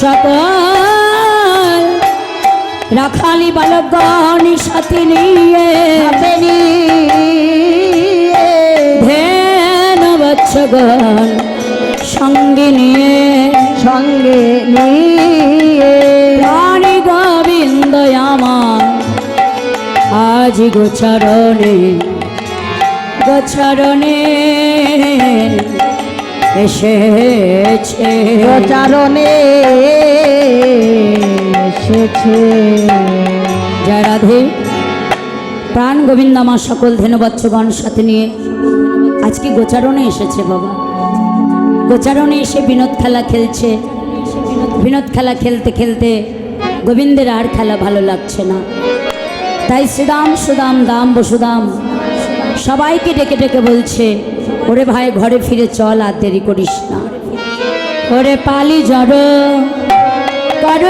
সকল রাখালি বালকগণ সাথে নিয়ে ধ্যান বৎসগণ সঙ্গে নিয়ে সঙ্গে নিয়ে। প্রাণী গোবিন্দ আমার। আজ গোচরণে গোচরণে এসেছে। প্রচারণে এসেছে। জয় রাধে। প্রাণ গোবিন্দ আমার সকল ধেনুবাচ্চগণ সাথে নিয়ে আজকে গোচারণে এসেছে বাবা। গোচারণে এসে বিনোদ খেলা খেলছে। বিনোদ খেলা খেলতে খেলতে গোবিন্দের আর খেলা ভালো লাগছে না। তাই শ্রীদাম সুদাম দাম বসুদাম সবাইকে ডেকে ডেকে বলছে ওরে ভাই, ঘরে ফিরে চল আর দেরি করিস না। ওরে পালি জড়, কর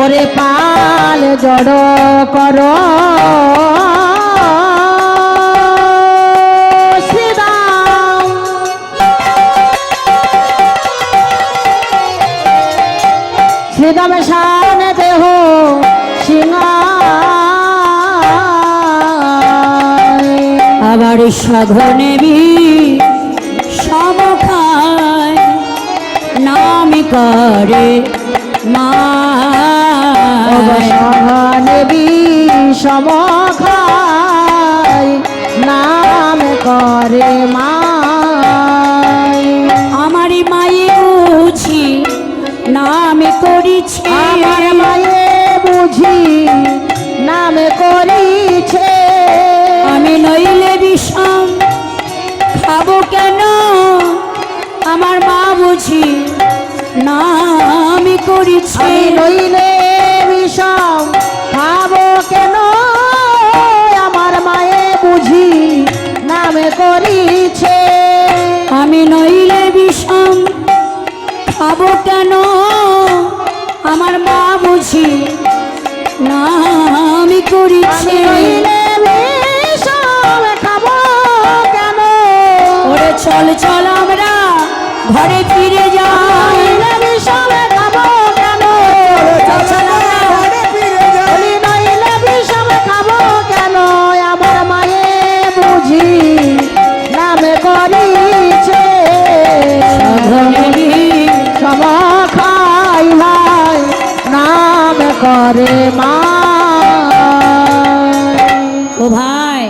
ওরে পাল জড়, কর আবার সাধনেবি সমখায় নাম করে মা অবসানেবি সমখায় নাম করে মায়। আমারই মায়ে বুঝি নাম করিছি আমার মা বুঝি নাম করিছে। আমি নইলে বিষম খাব কেন? আমার মায়ে বুঝি নাম করিছে। আমি নইলে বিষম খাব কেন? আমার মা বুঝি না আমি আমি করিছে নইলে ঘরে ফিরে যাই। বিষম খাব কেন? চল চল আমরা বলি নইলে বিষম খাব কেন? আমার মায়ে বুঝি নাম করিছে। সাধনেবি সম খাই ভাই নাম করে মা ও ভাই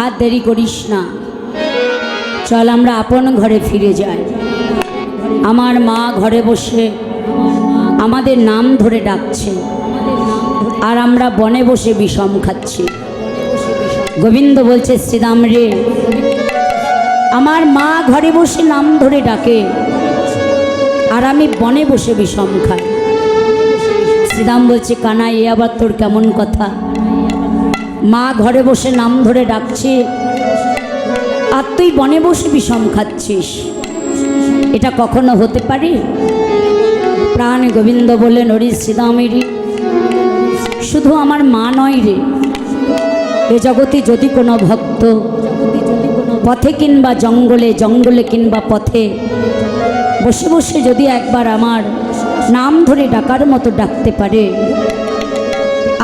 আর দেরি করিস না। চল আমরা আপন ঘরে ফিরে যাই। আমার মা ঘরে বসে আমাদের নাম ধরে ডাকছে। আর আমরা বনে বসে বিষম খাচ্ছি। গোবিন্দ বলছে শ্রীদাম রে, আমার মা ঘরে বসে নাম ধরে ডাকে আর আমি বনে বসে বিষম খাই। শ্রীদাম বলছে, কানাই, এ আবার তোর কেমন কথা? মা ঘরে বসে নাম ধরে ডাকছে আর তুই বনে বসে বিষম খাচ্ছিস। এটা কখনো হতে পারে? প্রাণ গোবিন্দ বলে নরি শ্রীদামেরই শুধু আমার মা নয় রে। এ জগতে যদি কোনো ভক্ত পথে কিংবা জঙ্গলে জঙ্গলে কিংবা পথে বসে বসে যদি একবার আমার নাম ধরে ডাকার মতো ডাকতে পারে,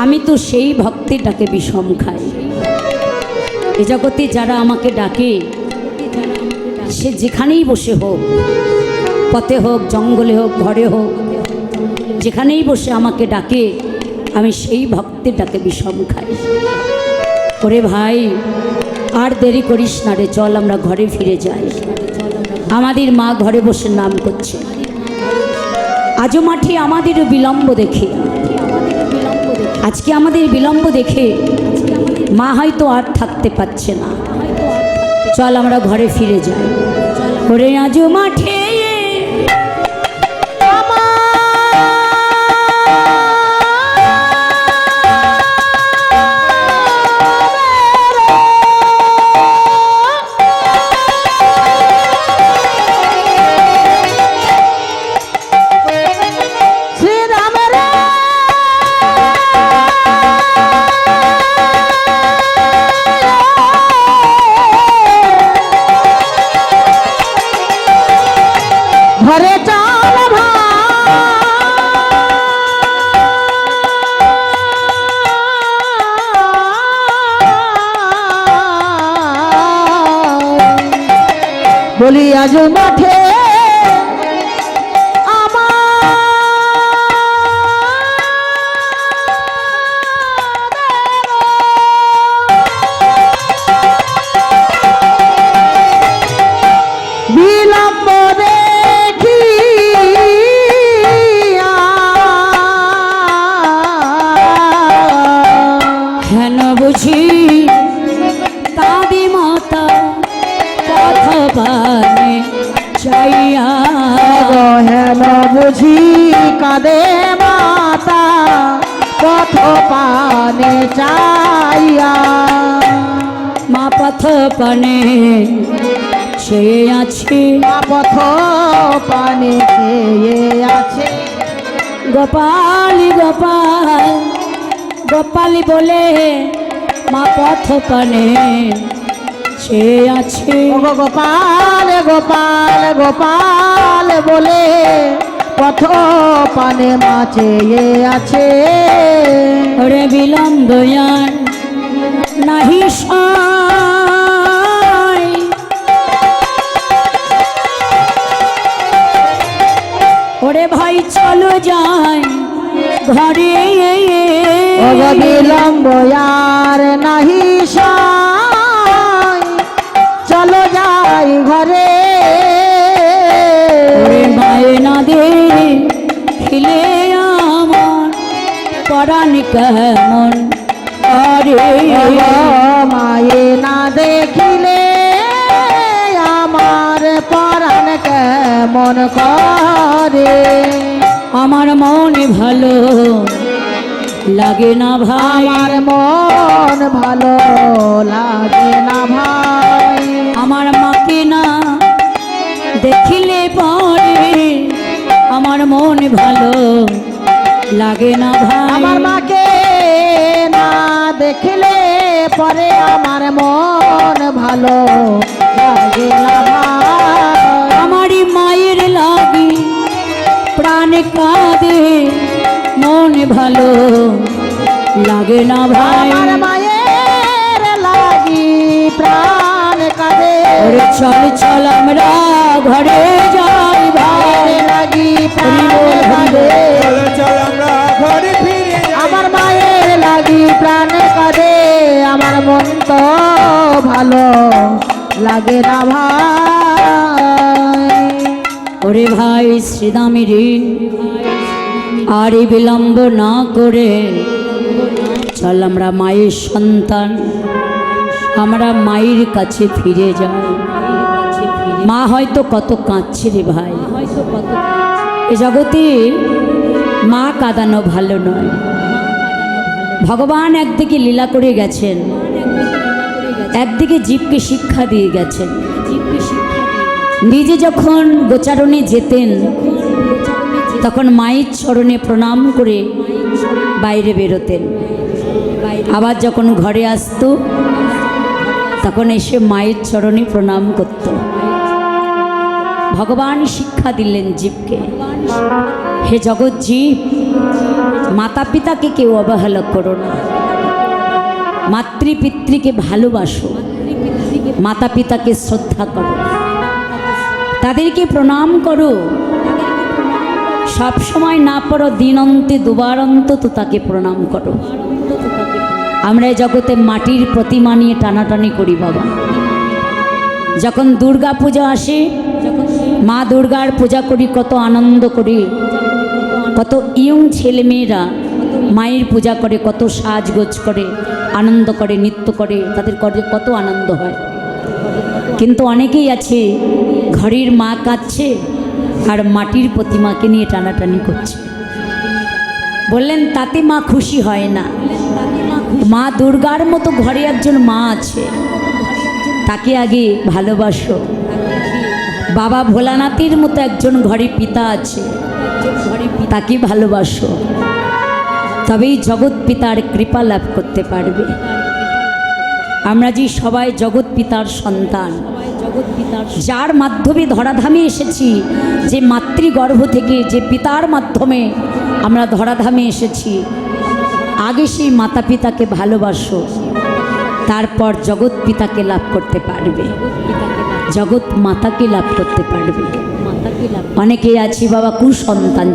আমি তো সেই ভক্তিটাকে বিষম খাই। এ জগতে যারা আমাকে ডাকে সে যেখানেই বসে হোক, পথে হোক, জঙ্গলে হোক, ঘরে হোক, যেখানেই বসে আমাকে ডাকে, আমি সেই ভক্তের ডাকে বিষম খাই। ওরে ভাই, আর দেরি করিস না রে, চল আমরা ঘরে ফিরে যাই। আমাদের মা ঘরে বসে নাম করছে। আজও মাঠে আমাদেরও বিলম্ব দেখে। আজকে আমাদের বিলম্ব দেখে মা হয়তো আর থাকতে পারছে না। চল আমরা ঘরে ফিরে যাই। ওরে আজও মাঠে ঘরে চল বলি আজ মাঠে বুঝি কাদে মাতা পথ পানে চাইয়া। মা পথ পানে সে আছে। পথ পানে চেয়ে আছে। গোপালি গোপাল গোপালি বলে মা পথ পানে সে আছে। গোপাল গোপাল গোপাল বলে পথ পানে মা আছে। ওরে বিলম্ব নাহি ওরে ভাই চলো যাই ঘরে। বিলম্ব আর নাহি সাই কেমন আরে মায়ে না দেখিলে আমার পরাণ কেমন করে? আমার মনে ভালো লাগে না ভাই। আমার মন ভালো লাগে না ভাই। আমার মাকে না দেখিলে পরে আমার মন ভালো লাগে না ভাই। আমার মাকে দেখলে পরে আমার মন ভালো লাগে আমারই মায়ের লাগি প্রাণ কাঁদে মন ভালো লাগে না ভাই। মায়ের লাগি প্রাণ কাঁদে। চল চল আমরা ঘরে যাই ভাই। লাগি প্রাণ কাঁদে। আমার মন তো ভালো লাগে না ভাই। ওরে ভাই শ্রীদামের আর এই বিলম্ব না করে চল আমরা মায়ের সন্তান, আমরা মায়ের কাছে ফিরে যাই। মা হয়তো কত কাঁদছে রে ভাই। হয়তো কত এ জগতে মা কাঁদানো ভালো নয়। ভগবান একদিকে লীলা করে গেছেন, একদিকে জীবকে শিক্ষা দিয়ে গেছেন। নিজে যখন গোচারণে যেতেন, তখন মায়ের চরণে প্রণাম করে বাইরে বেরোতেন। আবার যখন ঘরে আসতো, তখন এসে মায়ের চরণে প্রণাম করত। ভগবান শিক্ষা দিলেন জীবকে। হে জগৎ জীব মাতা পিতাকে কেউ অবহেলা করো না। মাতৃপিতৃকে ভালোবাসো। মাতা পিতাকে শ্রদ্ধা করো। তাদেরকে প্রণাম করো। সব সময় না পড়ো দিন অন্তে দুবার অন্তত তাকে প্রণাম করো। আমরা জগতে মাটির প্রতিমা নিয়ে টানাটানি করি বাবা। যখন দুর্গা পূজা আসে, মা দুর্গার পূজা করি, কত আনন্দ করি। কত ইয়ং ছেলেমেয়েরা মায়ের পূজা করে, কত সাজগোজ করে, আনন্দ করে, নৃত্য করে, তাদের করে কত আনন্দ হয়। কিন্তু অনেকেই আছে, ঘরের মা কাঁদছে আর মাটির প্রতিমাকে নিয়ে টানাটানি করছে। বললেন, তাতে মা খুশি হয় না। মা দুর্গার মতো ঘরে একজন মা আছে। তাকে আগে ভালোবাসো। বাবা ভোলানাথের মতো একজন ঘরে পিতা আছে। তাকে ভালোবাসো। তবেই জগৎ পিতার কৃপা লাভ করতে পারবে। আমরা যে সবাই জগৎ পিতার সন্তান, যার মাধ্যমে ধরাধামে এসেছি, যে মাতৃগর্ভ থেকে যে পিতার মাধ্যমে আমরা ধরাধামে এসেছি, আগে সেই মাতা পিতাকে ভালোবাসো, তারপর জগৎ পিতাকে লাভ করতে পারবে। জগৎ মাতাকে লাভ করতে পারবে। অনেকেই আছি বাবা কুসন্তান।